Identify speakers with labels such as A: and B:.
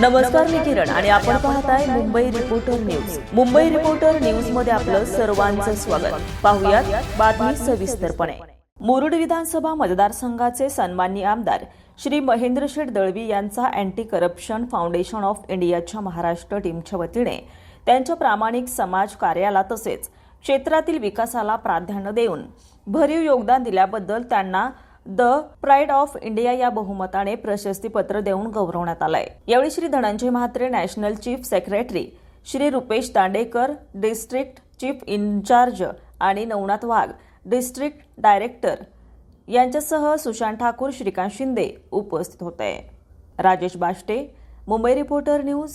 A: नमस्कार मी किरण आणि आपण पाहताय Mumbai reporter news Mumbai reporter न्यूजमध्ये आपलं सर्वांचं स्वागत. पाहुयात बातमी सविस्तरपणे. मुरुड विधानसभा मतदारसंघाचे सन्माननीय आमदार श्री महेंद्र शेठ दळवी यांचा अँटी करप्शन फाउंडेशन ऑफ इंडियाच्या महाराष्ट्र टीमच्या वतीने त्यांच्या प्रामाणिक समाज कार्याला तसेच क्षेत्रातील विकासाला प्राधान्य देऊन भरीव योगदान दिल्याबद्दल त्यांना द प्राईड ऑफ इंडिया या बहुमताने प्रशस्तीपत्र देऊन गौरवण्यात आलंय. यावेळी Shri Dhananjay Mhatre national chief secretary Shri Rupesh Dandekar district chief incharge आणि नवनाथ वाघ डिस्ट्रिक्ट डायरेक्टर यांच्यासह सुशांत ठाकूर श्रीकांत शिंदे उपस्थित होते. Rajesh Bashte Mumbai reporter news